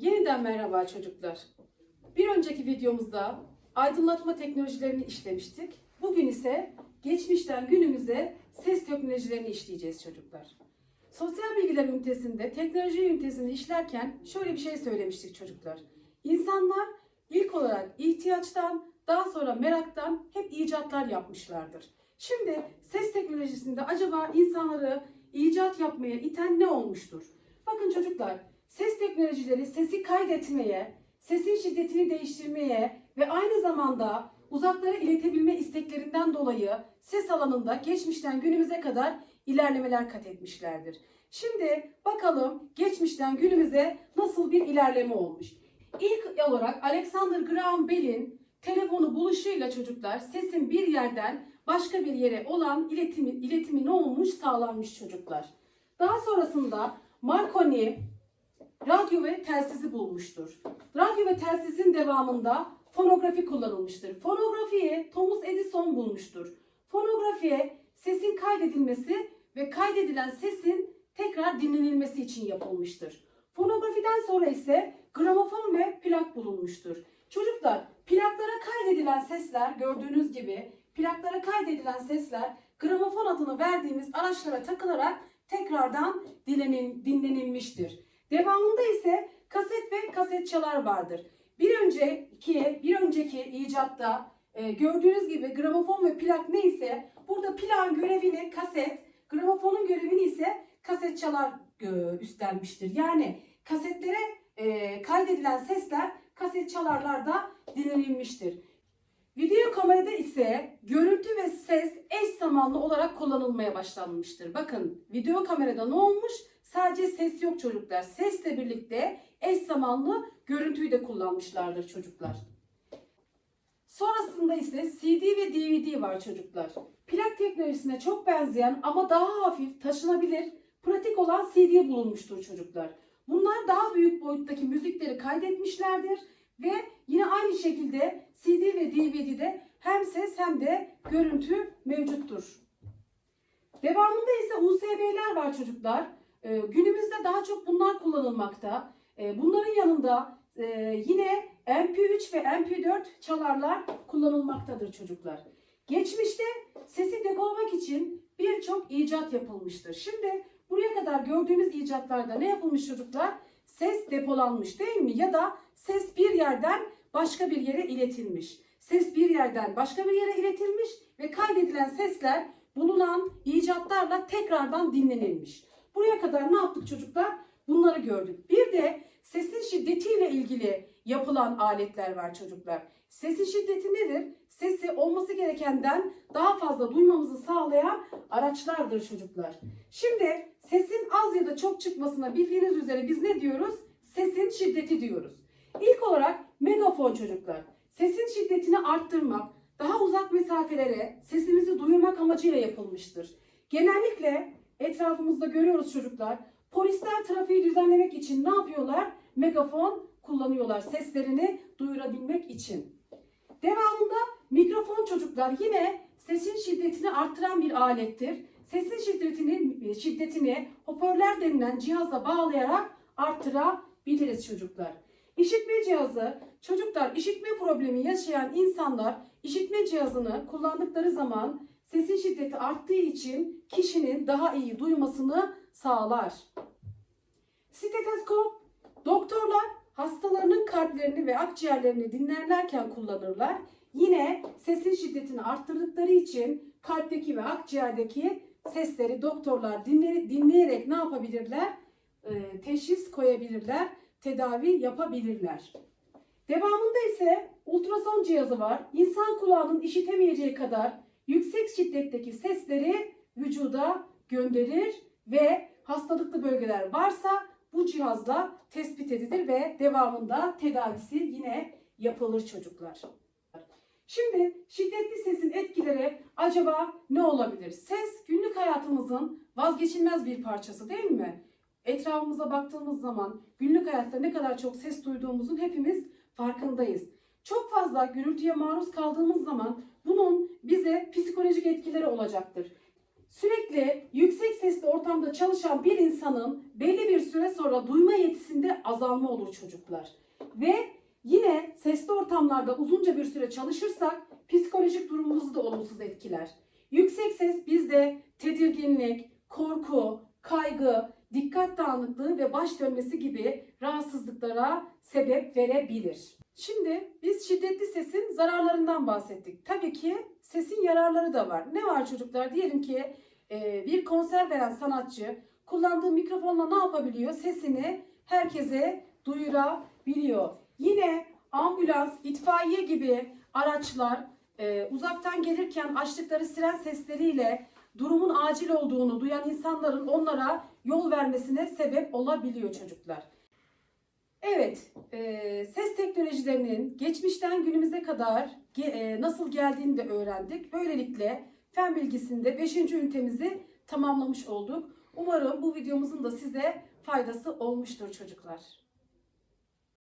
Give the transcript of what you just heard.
Yeniden merhaba çocuklar. Bir önceki videomuzda aydınlatma teknolojilerini işlemiştik. Bugün ise geçmişten günümüze ses teknolojilerini işleyeceğiz çocuklar. Sosyal bilgiler ünitesinde teknoloji ünitesini işlerken şöyle bir şey söylemiştik çocuklar. İnsanlar ilk olarak ihtiyaçtan, daha sonra meraktan hep icatlar yapmışlardır. Şimdi ses teknolojisinde acaba insanları icat yapmaya iten ne olmuştur? Bakın çocuklar, ses teknolojileri sesi kaydetmeye, sesin şiddetini değiştirmeye ve aynı zamanda uzaklara iletebilme isteklerinden dolayı ses alanında geçmişten günümüze kadar ilerlemeler kat etmişlerdir. Şimdi bakalım geçmişten günümüze nasıl bir ilerleme olmuş. İlk olarak Alexander Graham Bell'in telefonu buluşuyla çocuklar sesin bir yerden başka bir yere olan iletimi, iletimi ne olmuş sağlanmış çocuklar. Daha sonrasında Marconi radyo ve telsizi bulmuştur. Radyo ve telsizin devamında fonografi kullanılmıştır. Fonografiyi Thomas Edison bulmuştur. Fonografiye sesin kaydedilmesi ve kaydedilen sesin tekrar dinlenilmesi için yapılmıştır. Fonografiden sonra ise gramofon ve plak bulunmuştur. Çocuklar plaklara kaydedilen sesler gördüğünüz gibi plaklara kaydedilen sesler gramofon adını verdiğimiz araçlara takılarak tekrardan dinlenilmiştir. Devamında ise kaset ve kasetçalar vardır. Bir önceki bir önceki icatta e, gördüğünüz gibi gramofon ve plak neyse burada plağın görevini kaset, gramofonun görevini ise kasetçalar e, üstlenmiştir. Yani kasetlere e, kaydedilen sesler kasetçalarlarda dinlenilmiştir. Video kamerada ise görüntü ve ses eş zamanlı olarak kullanılmaya başlanmıştır. Bakın video kamerada ne olmuş? Sadece ses yok çocuklar. Sesle birlikte eş zamanlı görüntüyü de kullanmışlardır çocuklar. Sonrasında ise CD ve DVD var çocuklar. Plak teknolojisine çok benzeyen ama daha hafif, taşınabilir, pratik olan CD bulunmuştur çocuklar. Bunlar daha büyük boyuttaki müzikleri kaydetmişlerdir ve yine aynı şekilde CD ve DVD'de hem ses hem de görüntü mevcuttur. Devamında ise USB'ler var çocuklar. Ee, günümüzde daha çok bunlar kullanılmakta. Ee, bunların yanında e, yine MP3 ve MP4 çalarlar kullanılmaktadır çocuklar. Geçmişte sesi depolamak için birçok icat yapılmıştır. Şimdi buraya kadar gördüğünüz icatlarda ne yapılmış çocuklar? Ses depolanmış değil mi? Ya da ses bir yerden başka bir yere iletilmiş. Ses bir yerden başka bir yere iletilmiş ve kaydedilen sesler bulunan icatlarla tekrardan dinlenilmiş. Buraya kadar ne yaptık çocuklar? Bunları gördük. Bir de sesin şiddetiyle ilgili yapılan aletler var çocuklar. Sesin şiddeti nedir? Sesi olması gerekenden daha fazla duymamızı sağlayan araçlardır çocuklar. Şimdi sesin az ya da çok çıkmasına bildiğiniz üzere biz ne diyoruz? Sesin şiddeti diyoruz. İlk olarak megafon çocuklar. Sesin şiddetini arttırmak, daha uzak mesafelere sesimizi duyurmak amacıyla yapılmıştır. Genellikle etrafımızda görüyoruz çocuklar. Polisler trafiği düzenlemek için ne yapıyorlar? Megafon kullanıyorlar seslerini duyurabilmek için. Devamında mikrofon çocuklar yine sesin şiddetini arttıran bir alettir. Sesin şiddetini, şiddetini hoparlör denilen cihazla bağlayarak arttırabiliriz çocuklar. İşitme cihazı, çocuklar işitme problemi yaşayan insanlar işitme cihazını kullandıkları zaman sesin şiddeti arttığı için kişinin daha iyi duymasını sağlar. Steteskop, doktorlar hastalarının kalplerini ve akciğerlerini dinlerlerken kullanırlar. Yine sesin şiddetini arttırdıkları için kalpteki ve akciğerdeki sesleri doktorlar dinle- dinleyerek ne yapabilirler? Ee, teşhis koyabilirler, tedavi yapabilirler. Devamında ise ultrason cihazı var. İnsan kulağının işitemeyeceği kadar yüksek şiddetteki sesleri vücuda gönderir ve hastalıklı bölgeler varsa bu cihazla tespit edilir ve devamında tedavisi yine yapılır çocuklar. Şimdi şiddetli sesin etkileri acaba ne olabilir? Ses günlük hayatımızın vazgeçilmez bir parçası değil mi? Etrafımıza baktığımız zaman günlük hayatta ne kadar çok ses duyduğumuzun hepimiz farkındayız. Çok fazla gürültüye maruz kaldığımız zaman bunun bize psikolojik etkileri olacaktır. Sürekli yüksek sesli ortamda çalışan bir insanın belli bir süre sonra duyma yetisinde azalma olur çocuklar. Ve yine sesli ortamlarda uzunca bir süre çalışırsak psikolojik durumumuzu da olumsuz etkiler. Yüksek ses bizde tedirginlik, korku, kaygı, dikkat dağınıklığı ve baş dönmesi gibi rahatsızlıklara sebep verebilir. Şimdi biz şiddetli sesin zararlarından bahsettik. Tabii ki sesin yararları da var. Ne var çocuklar? Diyelim ki e, bir konser veren sanatçı kullandığı mikrofonla ne yapabiliyor? Sesini herkese duyurabiliyor. Yine ambulans, itfaiye gibi araçlar e, uzaktan gelirken açtıkları siren sesleriyle durumun acil olduğunu duyan insanların onlara yol vermesine sebep olabiliyor çocuklar. Evet, e, ses teknolojilerinin geçmişten günümüze kadar e, nasıl geldiğini de öğrendik. Böylelikle fen bilgisinde 5. ünitemizi tamamlamış olduk. Umarım bu videomuzun da size faydası olmuştur çocuklar.